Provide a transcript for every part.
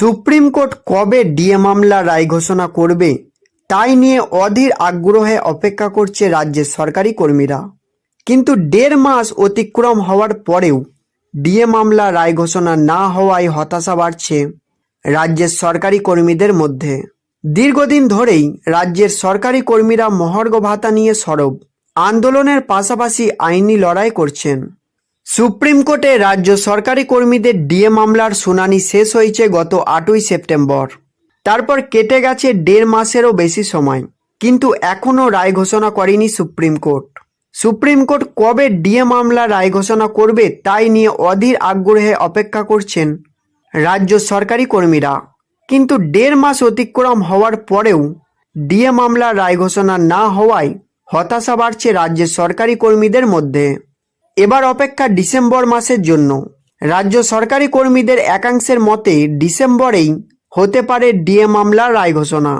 Supreme court কবে DA মামলা রায় ঘোষণা করবে, তাই নিয়ে অধীর আগ্রহে অপেক্ষা করছে রাজ্যের সরকারি কর্মীরা। কিন্তু দেড় মাস অতিক্রম হওয়ার পরেও ডিএ মামলা রায় ঘোষণা না হওয়ায় হতাশা বাড়ছে রাজ্যের সরকারি কর্মীদের মধ্যে। দীর্ঘদিন ধরেই রাজ্যের সরকারি কর্মীরা মহার্ঘ ভাতা নিয়ে সরব, আন্দোলনের পাশাপাশি আইনি লড়াই করছেন। সুপ্রিম কোর্টে রাজ্য সরকারি কর্মীদের ডিএ মামলার শুনানি শেষ হয়েছে গত আটই সেপ্টেম্বর। তারপর কেটে গেছে দেড় মাসেরও বেশি সময়। কিন্তু এখনও রায় ঘোষণা করেনি সুপ্রিম কোর্ট। সুপ্রিম কোর্ট কবে ডিএ মামলা রায় ঘোষণা করবে তাই নিয়ে অধীর আগ্রহে অপেক্ষা করছেন রাজ্য সরকারি কর্মীরা। কিন্তু দেড় মাস অতিক্রম হওয়ার পরেও ডিএ মামলা রায় ঘোষণা না হওয়ায় হতাশা বাড়ছে রাজ্যের সরকারি কর্মীদের মধ্যে। এবার অপেক্ষা ডিসেম্বর মাসের জন্য। রাজ্য সরকারি কর্মীদের একাংশের মতে ডিসেম্বরেই হতে পারে ডিএ মামলার রায় ঘোষণা।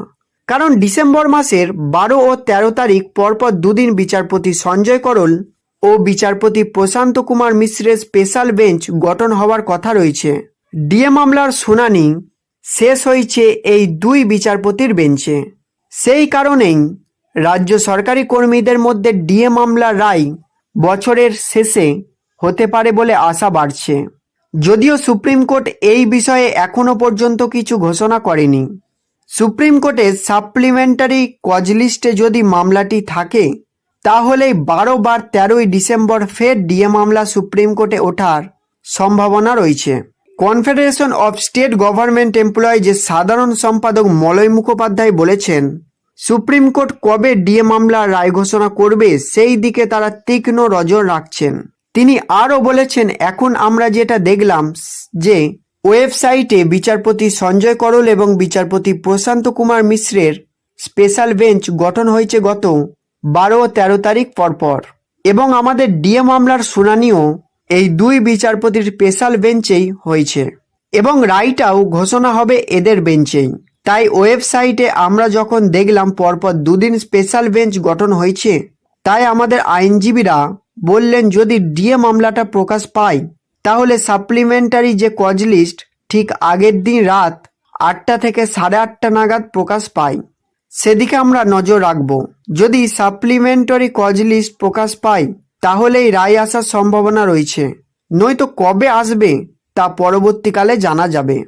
কারণ ডিসেম্বর মাসের বারো ও তেরো তারিখ পরপর দুদিন বিচারপতি সঞ্জয় করল ও বিচারপতি প্রশান্ত কুমার মিশ্রের স্পেশাল বেঞ্চ গঠন হওয়ার কথা রয়েছে। ডিএ মামলার শুনানি শেষ হয়েছে এই দুই বিচারপতির বেঞ্চে। সেই কারণেই রাজ্য সরকারি কর্মীদের মধ্যে ডিএ মামলার রায় বছরের শেষে হতে পারে বলে আশা বাড়ছে। যদিও সুপ্রিম কোর্ট এই বিষয়ে এখনও পর্যন্ত কিছু ঘোষণা করেনি। সুপ্রিম কোর্টের সাপ্লিমেন্টারি কজ লিস্টে যদি মামলাটি থাকে, তাহলে বারো বার তেরোই ডিসেম্বর ফের ডিএ মামলা সুপ্রিম কোর্টে ওঠার সম্ভাবনা রয়েছে। কনফেডারেশন অফ স্টেট গভর্নমেন্ট এমপ্লয়িজের সাধারণ সম্পাদক মলয় মুখোপাধ্যায় বলেছেন সুপ্রিম কোর্ট কবে ডিএ মামলা রায় ঘোষণা করবে সেই দিকে তারা তীক্ষ্ণ নজর রাখছেন। তিনি আরও বলেছেন, এখন আমরা যেটা দেখলাম, যে ওয়েবসাইটে বিচারপতি সঞ্জয় করল এবং বিচারপতি প্রশান্ত কুমার মিশ্রের স্পেশাল বেঞ্চ গঠন হয়েছে গত বারো ও তেরো তারিখ পরপর। এবং আমাদের ডিএ মামলার শুনানিও এই দুই বিচারপতির স্পেশাল বেঞ্চেই হয়েছে। এবং রায়টাও ঘোষণা হবে এদের বেঞ্চেই। তাই ওয়েবসাইটে আমরা যখন দেখলাম পরপর দুদিন স্পেশাল বেঞ্চ গঠন হয়েছে, তাই আমাদের আইনজীবীরা বললেন যদি ডিএ মামলাটা প্রকাশ পায় তাহলে সাপ্লিমেন্টারি যে কজ লিস্ট, ঠিক আগের দিন রাত আটটা থেকে সাড়ে আটটা নাগাদ প্রকাশ পায়। সেদিকে আমরা নজর রাখব। যদি সাপ্লিমেন্টারি কজ লিস্ট প্রকাশ পায় তাহলেই রায় আসার সম্ভাবনা রয়েছে। নয়তো কবে আসবে, তা পরবর্তীকালে জানা যাবে।